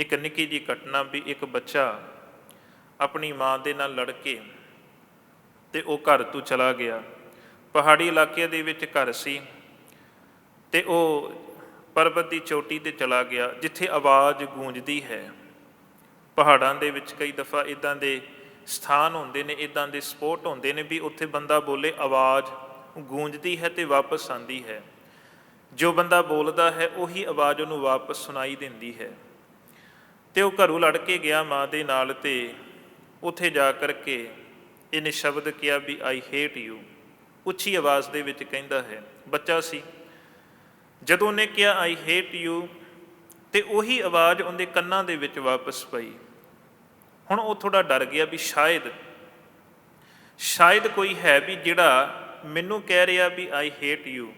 ਇੱਕ ਨਿੱਕੀ ਜੀ ਘਟਨਾ ਵੀ ਇੱਕ ਬੱਚਾ ਆਪਣੀ ਮਾਂ ਦੇ ਨਾਲ ਲੜ ਕੇ ਤੇ ਉਹ ਘਰ ਤੋਂ ਚਲਾ ਗਿਆ। ਪਹਾੜੀ ਇਲਾਕੇ ਦੇ ਵਿੱਚ ਘਰ ਸੀ ਤੇ ਉਹ ਪਰਬਤ ਦੀ ਚੋਟੀ ਤੇ ਚਲਾ ਗਿਆ, ਜਿੱਥੇ ਆਵਾਜ਼ ਗੂੰਜਦੀ ਹੈ। ਪਹਾੜਾਂ ਦੇ ਵਿੱਚ ਕਈ ਦਫਾ ਇਦਾਂ ਦੇ ਸਥਾਨ ਹੁੰਦੇ ਨੇ ਇਦਾਂ ਦੇ ਸਪੋਟ ਹੁੰਦੇ ਨੇ ਵੀ ਉੱਥੇ ਬੰਦਾ ਬੋਲੇ ਆਵਾਜ਼ ਗੂੰਜਦੀ ਹੈ ਤੇ ਵਾਪਸ ਆਂਦੀ ਹੈ। ਜੋ ਬੰਦਾ ਬੋਲਦਾ ਹੈ, ਉਹੀ ਆਵਾਜ਼ ਉਹਨੂੰ ਵਾਪਸ ਸੁਣਾਈ ਦਿੰਦੀ ਹੈ। ਤੇ ਉਹ ਘਰੋਂ ਲੜ ਕੇ ਗਿਆ ਮਾਂ ਦੇ ਨਾਲ ਤੇ ਉੱਥੇ ਜਾ ਕਰਕੇ ਇਹਨੇ ਸ਼ਬਦ ਕਿਹਾ ਵੀ ਆਈ ਹੇਟ ਯੂ ਉੱਚੀ ਆਵਾਜ਼ ਦੇ ਵਿੱਚ ਕਹਿੰਦਾ ਹੈ, ਬੱਚਾ ਸੀ। ਜਦੋਂ ਉਹਨੇ ਕਿਹਾ ਆਈ ਹੇਟ ਯੂ ਤੇ ਉਹੀ ਆਵਾਜ਼ ਉਹਦੇ ਕੰਨਾਂ ਦੇ ਵਿੱਚ ਵਾਪਸ ਪਈ। ਹੁਣ ਉਹ ਥੋੜਾ ਡਰ ਗਿਆ ਵੀ ਸ਼ਾਇਦ ਸ਼ਾਇਦ ਕੋਈ ਹੈ ਵੀ ਜਿਹੜਾ ਮੈਨੂੰ ਕਹਿ ਰਿਹਾ ਵੀ ਆਈ ਹੇਟ ਯੂ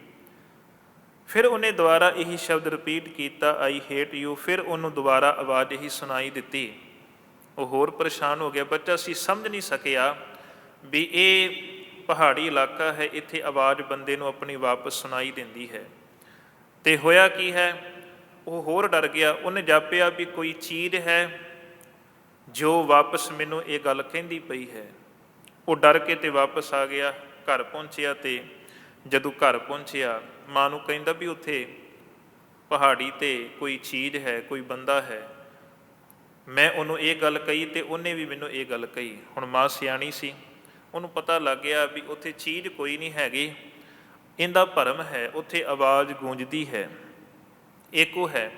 ਫਿਰ ਉਹਨੇ ਦੁਬਾਰਾ ਇਹੀ ਸ਼ਬਦ ਰਿਪੀਟ ਕੀਤਾ ਆਈ ਹੇਟ ਯੂ ਫਿਰ ਉਹਨੂੰ ਦੁਬਾਰਾ ਆਵਾਜ਼ ਇਹੀ ਸੁਣਾਈ ਦਿੱਤੀ। ਉਹ ਹੋਰ ਪਰੇਸ਼ਾਨ ਹੋ ਗਿਆ। ਬੱਚਾ ਸੀ, ਸਮਝ ਨਹੀਂ ਸਕਿਆ ਵੀ ਇਹ ਪਹਾੜੀ ਇਲਾਕਾ ਹੈ, ਇੱਥੇ ਆਵਾਜ਼ ਬੰਦੇ ਨੂੰ ਆਪਣੀ ਵਾਪਸ ਸੁਣਾਈ ਦਿੰਦੀ ਹੈ। ਤੇ ਹੋਇਆ ਕੀ ਹੈ? ਉਹ ਹੋਰ ਡਰ ਗਿਆ। ਉਹਨੇ ਜਾਪਿਆ ਵੀ ਕੋਈ ਚੀਜ਼ ਹੈ ਜੋ ਵਾਪਸ ਮੈਨੂੰ ਇਹ ਗੱਲ ਕਹਿੰਦੀ ਪਈ ਹੈ। ਉਹ ਡਰ ਕੇ ਤੇ ਵਾਪਸ ਆ ਗਿਆ, ਘਰ ਪਹੁੰਚਿਆ ਤੇ ਜਦੋਂ ਘਰ ਪਹੁੰਚਿਆ, ਮਾਂ ਨੂੰ ਕਹਿੰਦਾ ਵੀ ਉੱਥੇ ਪਹਾੜੀ ਤੇ ਕੋਈ ਚੀਜ਼ ਹੈ, ਕੋਈ ਬੰਦਾ ਹੈ। ਮੈਂ ਉਹਨੂੰ ਇਹ ਗੱਲ ਕਹੀ ਤੇ ਉਹਨੇ ਵੀ ਮੈਨੂੰ ਇਹ ਗੱਲ ਕਹੀ। ਹੁਣ ਮਾਂ ਸਿਆਣੀ ਸੀ, ਉਹਨੂੰ ਪਤਾ ਲੱਗ ਗਿਆ ਵੀ ਉੱਥੇ ਚੀਜ਼ ਕੋਈ ਨਹੀਂ ਹੈਗੀ। ਇਹਦਾ ਭਰਮ ਹੈ, ਉੱਥੇ ਆਵਾਜ਼ ਗੂੰਜਦੀ ਹੈ। ਏਕੋ ਹੈ,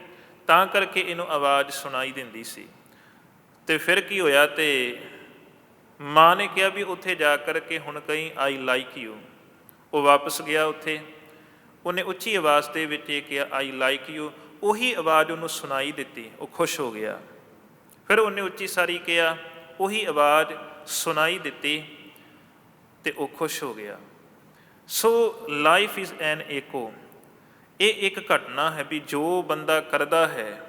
ਤਾਂ ਕਰਕੇ ਇਹਨੂੰ ਆਵਾਜ਼ ਸੁਣਾਈ ਦਿੰਦੀ ਸੀ। ਤੇ ਫਿਰ ਕੀ ਹੋਇਆ ਤੇ ਮਾਂ ਨੇ ਕਿਹਾ ਵੀ ਉੱਥੇ ਜਾ ਕਰਕੇ ਹੁਣ ਕਹੀਂ ਆਈ ਲਾਈਕ ਯੂ। ਉਹ ਵਾਪਸ ਗਿਆ ਉੱਥੇ। ਉਹਨੇ ਉੱਚੀ ਆਵਾਜ਼ ਦੇ ਵਿੱਚ ਇਹ ਕਿਹਾ ਆਈ ਲਾਈਕ ਯੂ ਉਹੀ ਆਵਾਜ਼ ਉਹਨੂੰ ਸੁਣਾਈ ਦਿੱਤੀ। ਉਹ ਖੁਸ਼ ਹੋ ਗਿਆ। ਫਿਰ ਉਹਨੇ ਉੱਚੀ ਸਾਰੀ ਕਿਹਾ, ਉਹੀ ਆਵਾਜ਼ ਸੁਣਾਈ ਦਿੱਤੀ ਤੇ ਉਹ ਖੁਸ਼ ਹੋ ਗਿਆ। ਸੋ ਲਾਈਫ ਇਜ਼ ਐਨ ਏਕੋ ਇਹ ਇੱਕ ਘਟਨਾ ਹੈ ਵੀ ਜੋ ਬੰਦਾ ਕਰਦਾ ਹੈ,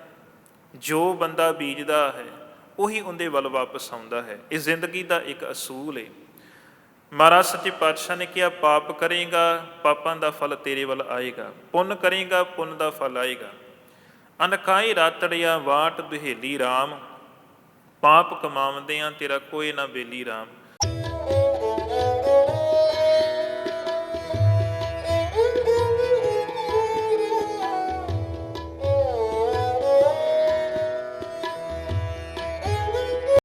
ਜੋ ਬੰਦਾ ਬੀਜਦਾ ਹੈ, ਉਹੀ ਉਹਦੇ ਵੱਲ ਵਾਪਸ ਆਉਂਦਾ ਹੈ। ਇਹ ਜ਼ਿੰਦਗੀ ਦਾ ਇੱਕ ਅਸੂਲ ਹੈ ਮਹਾਰਾਜ ਸੱਚੇ ਪਾਤਸ਼ਾਹ ਨੇ ਕਿਹਾ, ਪਾਪ ਕਰੇਗਾ, ਪਾਪਾਂ ਦਾ ਫਲ ਤੇਰੇ ਵੱਲ ਆਏਗਾ, ਪੁੰਨ ਕਰੇਗਾ, ਪੁੰਨ ਦਾ ਫਲ ਆਏਗਾ। ਅਨਕਾਈ ਰਾਤੜਿਆ ਵਾਟ ਦੁਹੇਲੀ RAM ਪਾਪ ਕਮਾਉਂਦੇ ਕਮਾਉਂਦਿਆਂ ਤੇਰਾ ਕੋਈ ਨਾ ਬੇਲੀ RAM